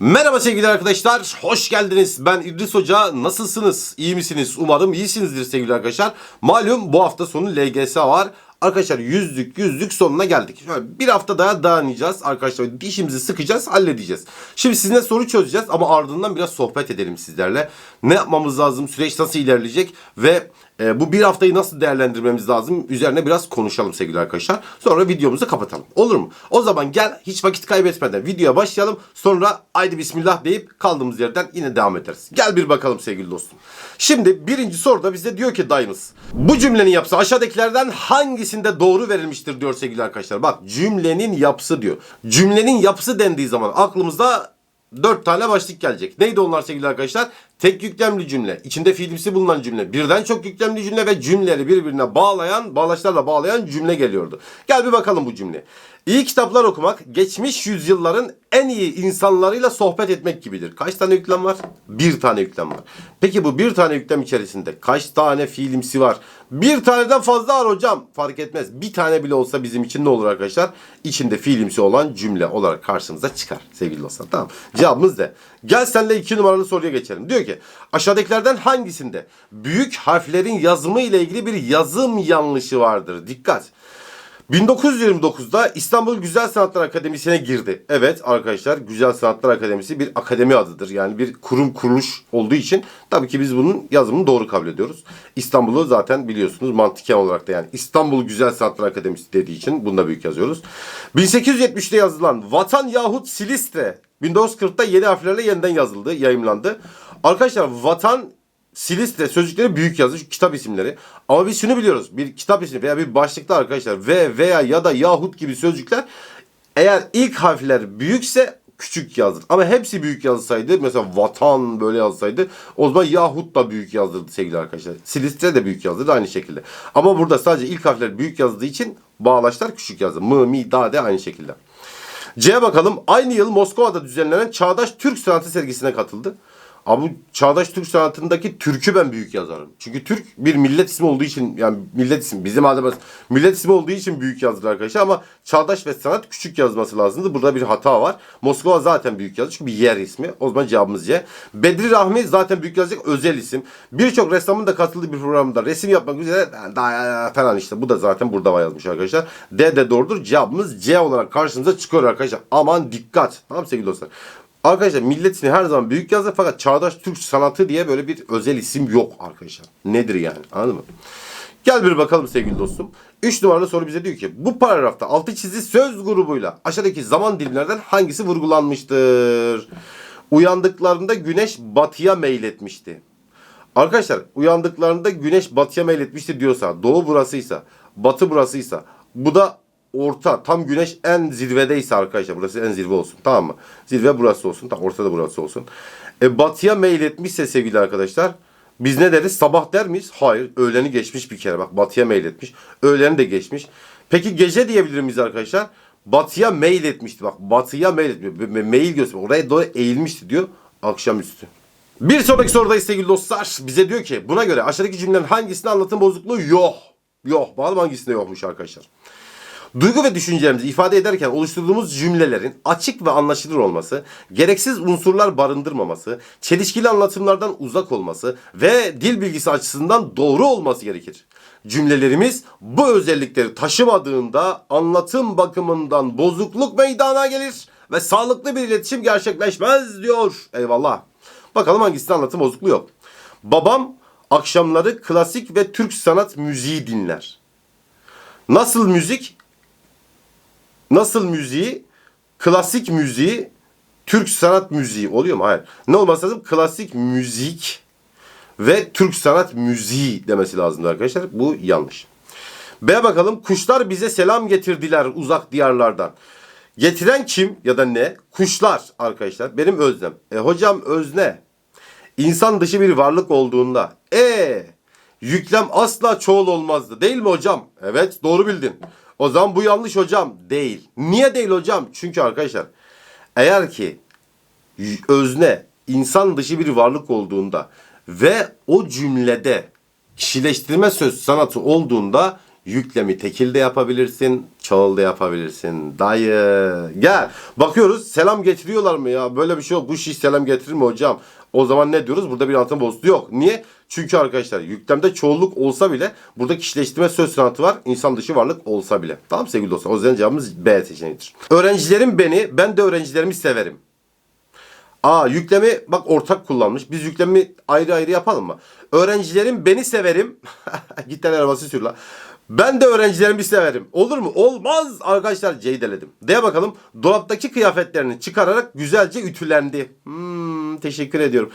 Merhaba sevgili arkadaşlar, hoş geldiniz. Ben İdris Hoca. Nasılsınız? İyi misiniz? Umarım iyisinizdir sevgili arkadaşlar. Malum bu hafta sonu LGS var. Arkadaşlar yüzlük yüzlük sonuna geldik. Şöyle bir hafta daha dayanacağız arkadaşlar. Dişimizi sıkacağız, halledeceğiz. Şimdi sizinle soru çözeceğiz ama ardından biraz sohbet edelim sizlerle. Ne yapmamız lazım? Süreç nasıl ilerleyecek? Ve e, bu bir haftayı nasıl değerlendirmemiz lazım? Üzerine biraz konuşalım sevgili arkadaşlar. Sonra videomuzu kapatalım. Olur mu? O zaman gel hiç vakit kaybetmeden videoya başlayalım. Sonra haydi bismillah deyip kaldığımız yerden yine devam ederiz. Gel bir bakalım sevgili dostum. Şimdi birinci soruda bize diyor ki dayımız. Bu cümlenin yapısı aşağıdakilerden hangisinde doğru verilmiştir diyor sevgili arkadaşlar. Bak cümlenin yapısı diyor. Cümlenin yapısı dendiği zaman aklımızda Dört tane başlık gelecek. Neydi onlar sevgili arkadaşlar? Tek yüklemli cümle, içinde fiilimsi bulunan cümle, birden çok yüklemli cümle ve cümleleri birbirine bağlayan, bağlaçlarla bağlayan cümle geliyordu. Gel bir bakalım bu cümle. İyi kitaplar okumak, geçmiş yüzyılların en iyi insanlarıyla sohbet etmek gibidir. Kaç tane yüklem var? Bir tane yüklem var. Peki bu bir tane yüklem içerisinde kaç tane fiilimsi var? Bir taneden fazla var hocam. Fark etmez. Bir tane bile olsa bizim için ne olur arkadaşlar? İçinde fiilimsi olan cümle olarak karşımıza çıkar sevgili dostlar. Tamam. Cevabımız de. Gel senle iki numaralı soruya geçelim. Diyor ki aşağıdakilerden hangisinde büyük harflerin yazımı ile ilgili bir yazım yanlışı vardır? Dikkat. 1929'da İstanbul Güzel Sanatlar Akademisi'ne girdi. Evet arkadaşlar Güzel Sanatlar Akademisi bir akademi adıdır. Yani bir kurum kuruluş olduğu için tabii ki biz bunun yazımını doğru kabul ediyoruz. İstanbul'u zaten biliyorsunuz mantıken olarak da yani İstanbul Güzel Sanatlar Akademisi dediği için bunu da büyük yazıyoruz. 1870'te yazılan Vatan yahut Silistre 1940'ta yeni harflerle yeniden yazıldı, yayımlandı. Arkadaşlar vatan Silistre sözcükleri büyük yazı şu kitap isimleri. Ama biz şunu biliyoruz. Bir kitap ismi veya bir başlıkta arkadaşlar ve veya ya da yahut gibi sözcükler eğer ilk harfler büyükse küçük yazılır. Ama hepsi büyük yazsaydı mesela vatan böyle yazsaydı o zaman yahut da büyük yazdırdı sevgili arkadaşlar. Silistre de büyük yazdırdı aynı şekilde. Ama burada sadece ilk harfler büyük yazdığı için bağlaçlar küçük yazdı. Mı, mi, da de aynı şekilde. C'ye bakalım. Aynı yıl Moskova'da düzenlenen Çağdaş Türk Sanatı sergisine katıldı. Abi Çağdaş Türk sanatındaki Türk'ü ben büyük yazarım. Çünkü Türk bir millet ismi olduğu için yani millet ismi bizim adımız millet ismi olduğu için büyük yazılır arkadaşlar ama Çağdaş ve sanat küçük yazması lazımdı. Burada bir hata var. Moskova zaten büyük yazı çünkü bir yer ismi. O zaman cevabımız C. Bedri Rahmi zaten büyük yazacak özel isim. Birçok ressamın da katıldığı bir programda resim yapmak üzere daha falan işte. Bu da zaten burada var yazmış arkadaşlar. D de doğrudur. Cevabımız C olarak karşımıza çıkıyor arkadaşlar. Aman dikkat. Tamam sevgili dostlar. Arkadaşlar milletini her zaman büyük yazdı fakat çağdaş Türk sanatı diye böyle bir özel isim yok arkadaşlar. Nedir yani anladın mı? Gel bir bakalım sevgili dostum. 3 numaralı soru bize diyor ki bu paragrafta altı çizili söz grubuyla aşağıdaki zaman dilimlerden hangisi vurgulanmıştır? Uyandıklarında güneş batıya meyletmişti. Arkadaşlar uyandıklarında güneş batıya meyletmişti diyorsa doğu burasıysa batı burasıysa bu da orta tam güneş en zirvedeyse arkadaşlar burası en zirve olsun tamam mı? Zirve burası olsun tam ortada burası olsun. E, batıya meyletmişse sevgili arkadaşlar biz ne deriz? Sabah der miyiz? Hayır. Öğleni geçmiş bir kere. Bak batıya meyletmiş. Öğleni de geçmiş. Peki gece diyebilir miyiz arkadaşlar? Batıya meyletmişti. Bak batıya meyletmiyor. Me- Meyil gösteriyor. Oraya doğru eğilmişti diyor. Akşamüstü. Bir sonraki sorudayız sevgili dostlar. Bize diyor ki buna göre aşağıdaki cümlelerin hangisinde anlatım bozukluğu yok. Yok. Bakalım hangisinde yokmuş arkadaşlar. Duygu ve düşüncelerimizi ifade ederken oluşturduğumuz cümlelerin açık ve anlaşılır olması, gereksiz unsurlar barındırmaması, çelişkili anlatımlardan uzak olması ve dil bilgisi açısından doğru olması gerekir. Cümlelerimiz bu özellikleri taşımadığında anlatım bakımından bozukluk meydana gelir ve sağlıklı bir iletişim gerçekleşmez diyor. Eyvallah. Bakalım hangisinde anlatım bozukluğu yok. Babam akşamları klasik ve Türk sanat müziği dinler. Nasıl müzik? Nasıl müziği? Klasik müziği, Türk sanat müziği oluyor mu? Hayır. Ne olması lazım? Klasik müzik ve Türk sanat müziği demesi lazım arkadaşlar. Bu yanlış. B'ye bakalım. Kuşlar bize selam getirdiler uzak diyarlardan. Getiren kim ya da ne? Kuşlar arkadaşlar. Benim öznem. E hocam özne. İnsan dışı bir varlık olduğunda. E yüklem asla çoğul olmazdı. Değil mi hocam? Evet doğru bildin. O zaman bu yanlış hocam. Değil. Niye değil hocam? Çünkü arkadaşlar eğer ki özne insan dışı bir varlık olduğunda ve o cümlede kişileştirme söz sanatı olduğunda Yüklemi tekil de yapabilirsin, çoğul da yapabilirsin. Dayı gel. Bakıyoruz selam getiriyorlar mı ya? Böyle bir şey yok. Bu şiş selam getirir mi hocam? O zaman ne diyoruz? Burada bir anlatım bozukluluğu yok. Niye? Çünkü arkadaşlar yüklemde çoğulluk olsa bile burada kişileştirme söz sanatı var. İnsan dışı varlık olsa bile. Tamam sevgili dostlar. O yüzden cevabımız B seçeneğidir. Öğrencilerim beni, ben de öğrencilerimi severim. Aa yüklemi bak ortak kullanmış. Biz yüklemi ayrı ayrı yapalım mı? Öğrencilerim beni severim. Git tane arabası sür la. Ben de öğrencilerimi severim. Olur mu? Olmaz arkadaşlar C'yi deledim. D'ye bakalım. Dolaptaki kıyafetlerini çıkararak güzelce ütülendi. Hmm, teşekkür ediyorum.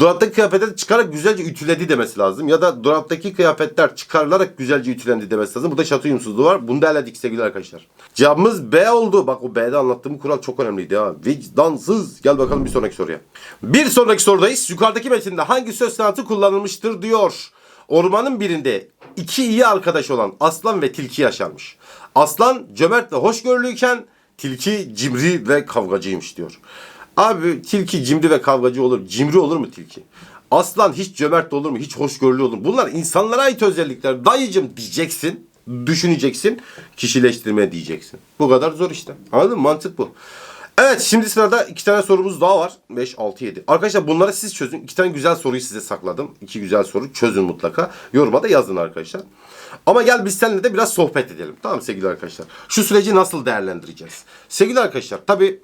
Dolaptaki kıyafetleri çıkararak güzelce ütüledi demesi lazım. Ya da dolaptaki kıyafetler çıkarılarak güzelce ütülendi demesi lazım. Burada şatı uyumsuzluğu var. Bunu da eledik sevgili arkadaşlar. Cevabımız B oldu. Bak o B'de anlattığım kural çok önemliydi ha. Vicdansız. Gel bakalım bir sonraki soruya. Bir sonraki sorudayız. Yukarıdaki metinde hangi söz sanatı kullanılmıştır diyor. Ormanın birinde iki iyi arkadaş olan aslan ve tilki yaşarmış. Aslan cömert ve hoşgörülüyken tilki cimri ve kavgacıymış diyor. Abi tilki cimri ve kavgacı olur. Cimri olur mu tilki? Aslan hiç cömert olur mu? Hiç hoşgörülü olur mu? Bunlar insanlara ait özellikler. Dayıcım diyeceksin. Düşüneceksin. Kişileştirme diyeceksin. Bu kadar zor işte. Anladın mı? Mantık bu. Evet şimdi sırada iki tane sorumuz daha var. 5, 6, 7. Arkadaşlar bunları siz çözün. İki tane güzel soruyu size sakladım. İki güzel soru çözün mutlaka. Yoruma da yazın arkadaşlar. Ama gel biz seninle de biraz sohbet edelim. Tamam sevgili arkadaşlar? Şu süreci nasıl değerlendireceğiz? Sevgili arkadaşlar tabii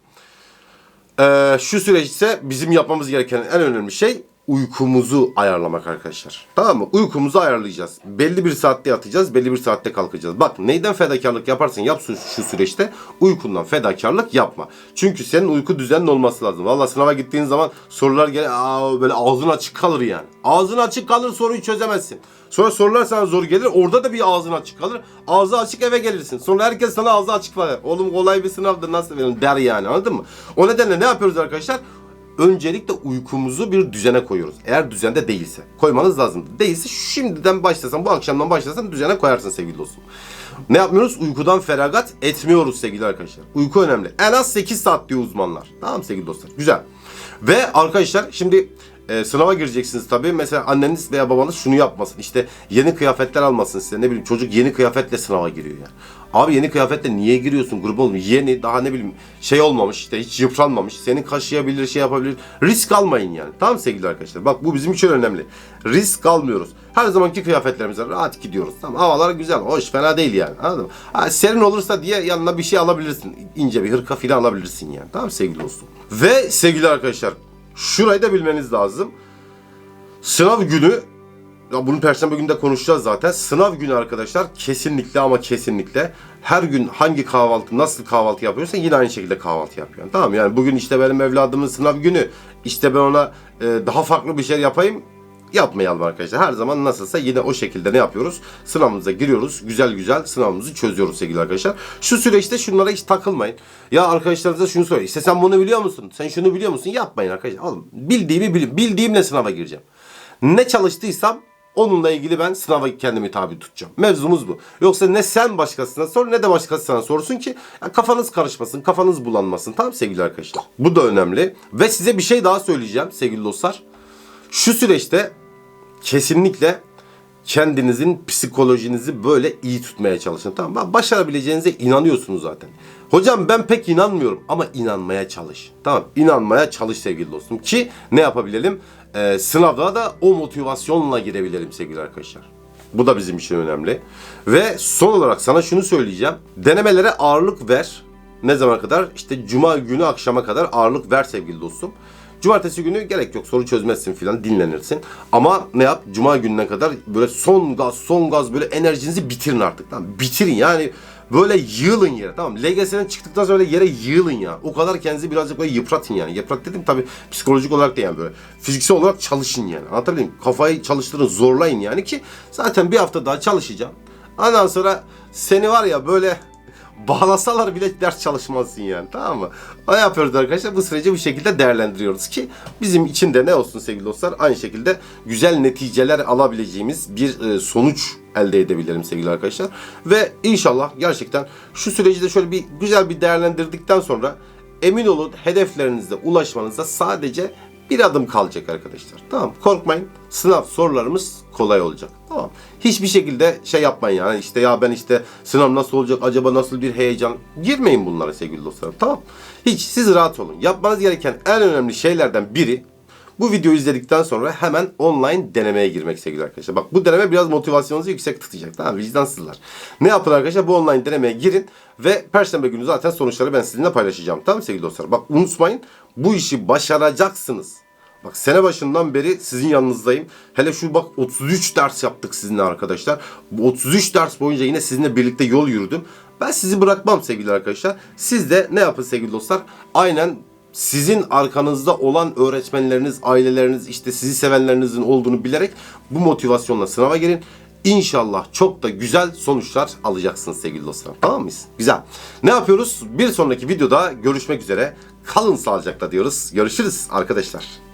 ee, şu süreç ise bizim yapmamız gereken en önemli şey uykumuzu ayarlamak arkadaşlar. Tamam mı? Uykumuzu ayarlayacağız. Belli bir saatte yatacağız, belli bir saatte kalkacağız. Bak neyden fedakarlık yaparsan yap şu, süreçte uykundan fedakarlık yapma. Çünkü senin uyku düzenli olması lazım. Valla sınava gittiğin zaman sorular gel aa, böyle ağzın açık kalır yani. Ağzın açık kalır soruyu çözemezsin. Sonra sorular sana zor gelir. Orada da bir ağzın açık kalır. Ağzı açık eve gelirsin. Sonra herkes sana ağzı açık var. Oğlum kolay bir sınavdır nasıl verin der yani anladın mı? O nedenle ne yapıyoruz arkadaşlar? Öncelikle uykumuzu bir düzene koyuyoruz. Eğer düzende değilse. Koymanız lazım. Değilse şimdiden başlasan, bu akşamdan başlasan düzene koyarsın sevgili dostum. Ne yapmıyoruz? Uykudan feragat etmiyoruz sevgili arkadaşlar. Uyku önemli. En az 8 saat diyor uzmanlar. Tamam sevgili dostlar. Güzel. Ve arkadaşlar şimdi e, sınava gireceksiniz tabii. Mesela anneniz veya babanız şunu yapmasın. İşte yeni kıyafetler almasın size. Ne bileyim çocuk yeni kıyafetle sınava giriyor yani. Abi yeni kıyafetle niye giriyorsun grup olmuyor? Yeni daha ne bileyim şey olmamış işte hiç yıpranmamış. Seni kaşıyabilir şey yapabilir. Risk almayın yani. Tamam sevgili arkadaşlar. Bak bu bizim için önemli. Risk almıyoruz. Her zamanki kıyafetlerimize rahat gidiyoruz. Tamam havalar güzel. Hoş fena değil yani. Anladın mı? Ha, serin olursa diye yanına bir şey alabilirsin. İnce bir hırka filan alabilirsin yani. Tamam sevgili dostum. Ve sevgili arkadaşlar şurayı da bilmeniz lazım. Sınav günü ya bunu perşembe günde konuşacağız zaten. Sınav günü arkadaşlar kesinlikle ama kesinlikle her gün hangi kahvaltı nasıl kahvaltı yapıyorsa yine aynı şekilde kahvaltı yapıyor. Tamam yani bugün işte benim evladımın sınav günü işte ben ona e, daha farklı bir şey yapayım yapmayalım arkadaşlar. Her zaman nasılsa yine o şekilde ne yapıyoruz? Sınavımıza giriyoruz. Güzel güzel sınavımızı çözüyoruz sevgili arkadaşlar. Şu süreçte şunlara hiç takılmayın. Ya arkadaşlarınıza şunu söyle. İşte sen bunu biliyor musun? Sen şunu biliyor musun? Yapmayın arkadaşlar. Oğlum bildiğimi bilin. Bildiğimle sınava gireceğim. Ne çalıştıysam Onunla ilgili ben sınava kendimi tabi tutacağım. Mevzumuz bu. Yoksa ne sen başkasına sor ne de başkası sana sorsun ki ya kafanız karışmasın, kafanız bulanmasın. Tamam sevgili arkadaşlar. Bu da önemli. Ve size bir şey daha söyleyeceğim sevgili dostlar. Şu süreçte kesinlikle kendinizin psikolojinizi böyle iyi tutmaya çalışın. Tamam mı? Başarabileceğinize inanıyorsunuz zaten. Hocam ben pek inanmıyorum ama inanmaya çalış. Tamam inanmaya çalış sevgili dostum ki ne yapabilelim? Ee, sınavda da o motivasyonla girebilelim sevgili arkadaşlar. Bu da bizim için önemli. Ve son olarak sana şunu söyleyeceğim. Denemelere ağırlık ver. Ne zaman kadar? İşte cuma günü akşama kadar ağırlık ver sevgili dostum. Cumartesi günü gerek yok soru çözmezsin filan dinlenirsin. Ama ne yap? Cuma gününe kadar böyle son gaz son gaz böyle enerjinizi bitirin artık. Tamam bitirin yani böyle yığılın yere tamam? LGS'den çıktıktan sonra yere yığılın ya. O kadar kendinizi birazcık böyle yıpratın yani. Yıprat dedim tabi psikolojik olarak da yani böyle. Fiziksel olarak çalışın yani. Anlatabildim? Kafayı çalıştırın zorlayın yani ki zaten bir hafta daha çalışacağım. Ondan sonra seni var ya böyle bağlasalar bile ders çalışmazsın yani tamam mı? O yapıyoruz arkadaşlar bu süreci bu şekilde değerlendiriyoruz ki bizim için de ne olsun sevgili dostlar aynı şekilde güzel neticeler alabileceğimiz bir e, sonuç elde edebilirim sevgili arkadaşlar. Ve inşallah gerçekten şu süreci de şöyle bir güzel bir değerlendirdikten sonra emin olun hedeflerinize ulaşmanızda sadece bir adım kalacak arkadaşlar. Tamam korkmayın. Sınav sorularımız kolay olacak. Tamam. Hiçbir şekilde şey yapmayın yani işte ya ben işte sınav nasıl olacak acaba nasıl bir heyecan. Girmeyin bunlara sevgili dostlarım. Tamam. Hiç siz rahat olun. Yapmanız gereken en önemli şeylerden biri bu videoyu izledikten sonra hemen online denemeye girmek sevgili arkadaşlar. Bak bu deneme biraz motivasyonunuzu yüksek tutacak. Tamam vicdansızlar. Ne yapın arkadaşlar? Bu online denemeye girin ve perşembe günü zaten sonuçları ben sizinle paylaşacağım. Tamam sevgili dostlar? Bak unutmayın bu işi başaracaksınız. Bak sene başından beri sizin yanınızdayım. Hele şu bak 33 ders yaptık sizinle arkadaşlar. Bu 33 ders boyunca yine sizinle birlikte yol yürüdüm. Ben sizi bırakmam sevgili arkadaşlar. Siz de ne yapın sevgili dostlar? Aynen sizin arkanızda olan öğretmenleriniz, aileleriniz, işte sizi sevenlerinizin olduğunu bilerek bu motivasyonla sınava girin. İnşallah çok da güzel sonuçlar alacaksınız sevgili dostlar. Tamam mıyız? Güzel. Ne yapıyoruz? Bir sonraki videoda görüşmek üzere. Kalın sağlıcakla diyoruz. Görüşürüz arkadaşlar.